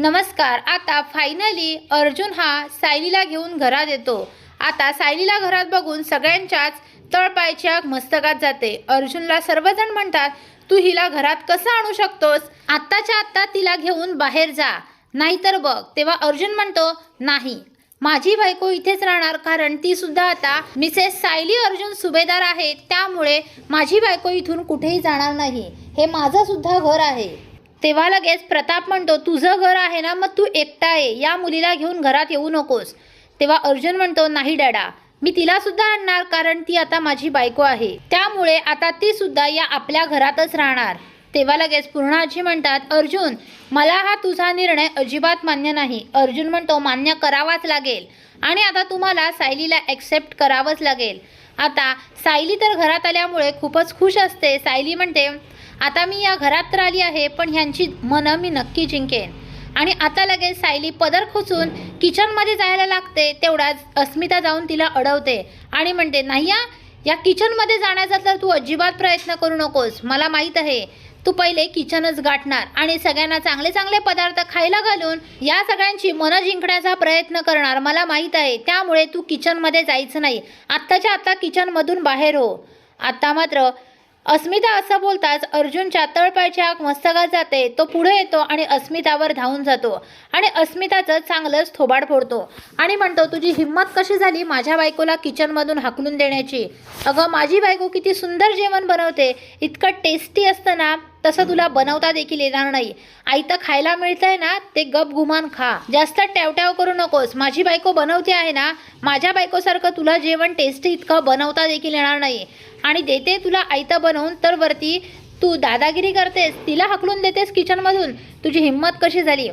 नमस्कार आता फायनली अर्जुन हा सायलीला घेऊन घरात येतो. आता सायलीला घरात बघून सगळ्यांच्याच तळपायच्या मस्तकात जाते. अर्जुनला सर्वजण म्हणतात तू हिला घरात कसं आणू शकतोस? आत्ताच्या आत्ता तिला घेऊन बाहेर जा. नाहीतर बघ. तेव्हा अर्जुन म्हणतो नाही. माझी बायको इथेच राहणार कारण ती सुद्धा आता मिसेस सायली अर्जुन सुभेदार आहे त्यामुळे माझी बायको इथून कुठेही जाणार नाही. हे माझं सुद्धा घर आहे. तेव्हा लगेच प्रताप म्हणतो तुझं घर आहे ना मग तू एकटा आहे या मुलीला घेऊन घरात येऊ नकोस. तेव्हा अर्जुन म्हणतो नाही डॅडा मी तिला सुद्धा आणणार कारण ती आता माझी बायको आहे. त्यामुळे आता ती सुद्धा या आपल्या घरातच राहणार. तेव्हा लगेच पूर्णाजी म्हणतात अर्जुन मला हा तुझा निर्णय अजिबात मान्य नाही. अर्जुन म्हणतो मान्य करावाच लागेल. आणि आता तुम्हाला सायलीला ॲक्सेप्ट करावंच लागेल. आता सायली तर घरात आल्यामुळे खूपच खुश असते. सायली म्हणते आता मी या घरात तर आली आहे पण ह्यांची मनं मी नक्की जिंकेन. आणि आता लगेच सायली पदर खोचून किचनमध्ये जायला लागते तेवढ्याच अस्मिता जाऊन तिला अडवते. आणि म्हणते नाही या किचनमध्ये जाण्याचा तर तू अजिबात प्रयत्न करू नकोस. मला माहीत आहे तू पहिले किचनच गाठणार. आणि सगळ्यांना चांगले चांगले पदार्थ खायला घालून या सगळ्यांची मनं जिंकण्याचा प्रयत्न करणार. मला माहीत आहे त्यामुळे तू किचनमध्ये जायचं नाही. आत्ताच्या आत्ता किचनमधून बाहेर हो. आत्ता मात्र अस्मिता असं बोलताच अर्जुनच्या तळपायच्या मस्तकात जाते. तो पुढे येतो आणि अस्मितावर धावून जातो आणि अस्मिताचं चांगलंच थोबाड फोडतो आणि म्हणतो तुझी हिंमत कशी झाली माझ्या बायकोला किचनमधून हाकलून देण्याची? अगं माझी बायको किती सुंदर जेवण बनवते. इतकं टेस्टी असतं ना तसं तुला बनवता देखील येणार नाही. आयतं खायला मिळतंय ना ते गप गुमान खा. जास्त टॅवट्याव करू नकोस. माझी बायको बनवते आहे ना माझ्या बायकोसारखं तुला जेवण टेस्टी इतकं बनवता देखील येणार नाही. आणि देते तुला आयतं बनवून तर वरती तू दादागिरी करतेस तिला हकलून देतेस किचनमधून तुझी हिंमत कशी झाली?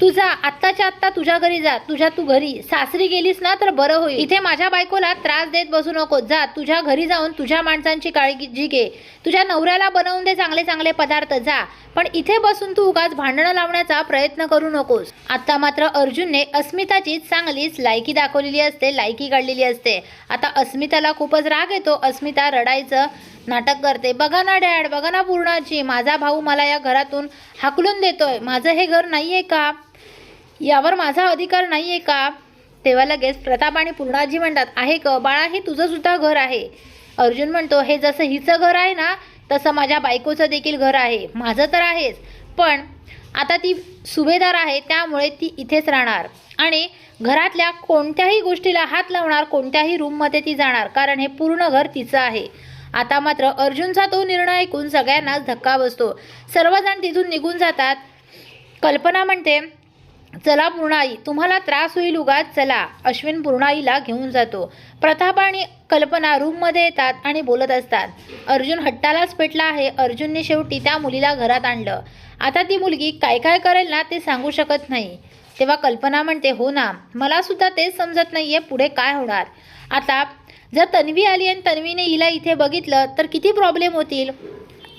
तू जा आत्ताच्या आत्ता तुझ्या घरी जा तुझ्या तू घरी. सासरी गेलीस ना तर बरं होईल. इथे माझ्या बायकोला त्रास देत बसू नको. जा तुझ्या घरी जाऊन तुझ्या माणसांची काळजी घे. तुझ्या नवऱ्याला बनवून दे चांगले चांगले पदार्थ. जा. पण इथे बसून तू उगाच भांडणं लावण्याचा प्रयत्न करू नकोस. आता मात्र अर्जुनने अस्मिताची चांगलीच लायकी दाखवलेली असते लायकी काढलेली असते. आता अस्मिताला खूपच राग येतो. अस्मिता रडायचं नाटक करते. बघा ना डॅड बघा ना पूर्णाची माझा भाऊ मला या घरातून हाकलून देतोय. माझं हे घर नाही आहे का? यावर माझा अधिकार नाही आहे का? तेव्हा लगेच प्रताप आणि पूर्णाजी म्हणतात आहे ग बाळा हे तुझं सुद्धा घर आहे. अर्जुन म्हणतो हे जसं हिचं घर आहे ना तसं माझ्या बायकोचं देखील घर आहे. माझं तर आहेच पण आता ती सुभेदार आहे त्यामुळे ती इथेच राहणार. आणि घरातल्या कोणत्याही गोष्टीला हात लावणार कोणत्याही रूममध्ये ती जाणार कारण हे पूर्ण घर तिचं आहे. आता मात्र अर्जुनचा तो निर्णय ऐकून सगळ्यांनाच धक्का बसतो. सर्वजण तिथून निघून जातात. कल्पना म्हणते चला पूर्णाई तुम्हाला त्रास होईल उगाच चला. अश्विन पूर्णाईला घेऊन जातो. प्रताप आणि कल्पना रूममध्ये येतात आणि बोलत असतात. अर्जुन हट्टालाच पेटला आहे. अर्जुनने शेवटी त्या मुलीला घरात आणलं. आता ती मुलगी काय काय करेल ना ते सांगू शकत नाही. तेव्हा कल्पना म्हणते हो ना मला सुद्धा तेच समजत नाहीये पुढे काय होणार? आता जर तन्वी आली आणि तन्वीने हिला इथे बघितलं तर किती प्रॉब्लेम होतील?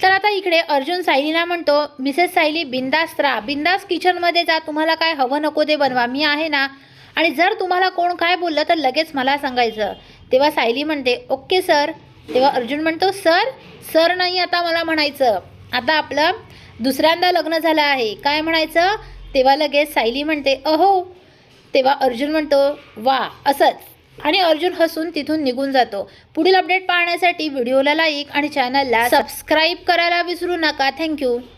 तर आता इकडे अर्जुन सायलीला म्हणतो मिसेस सायली बिंदास राहा. बिंदास किचनमध्ये जा. तुम्हाला काय हवं नको ते बनवा. मी आहे ना. आणि जर तुम्हाला कोण काय बोललं तर लगेच मला सांगायचं. तेव्हा सायली म्हणते ओके सर. तेव्हा अर्जुन म्हणतो सर सर नाही आता मला म्हणायचं. आता आपलं दुसऱ्यांदा लग्न झालं आहे. काय म्हणायचं? तेव्हा लगेच सायली म्हणते अहो. तेव्हा अर्जुन म्हणतो वा असंच. आणि अर्जुन हसून तिथून निघून जातो. पुढील अपडेट पाहण्यासाठी व्हिडिओला लाईक आणि चॅनलला सबस्क्राईब करायला विसरू नका. थँक्यू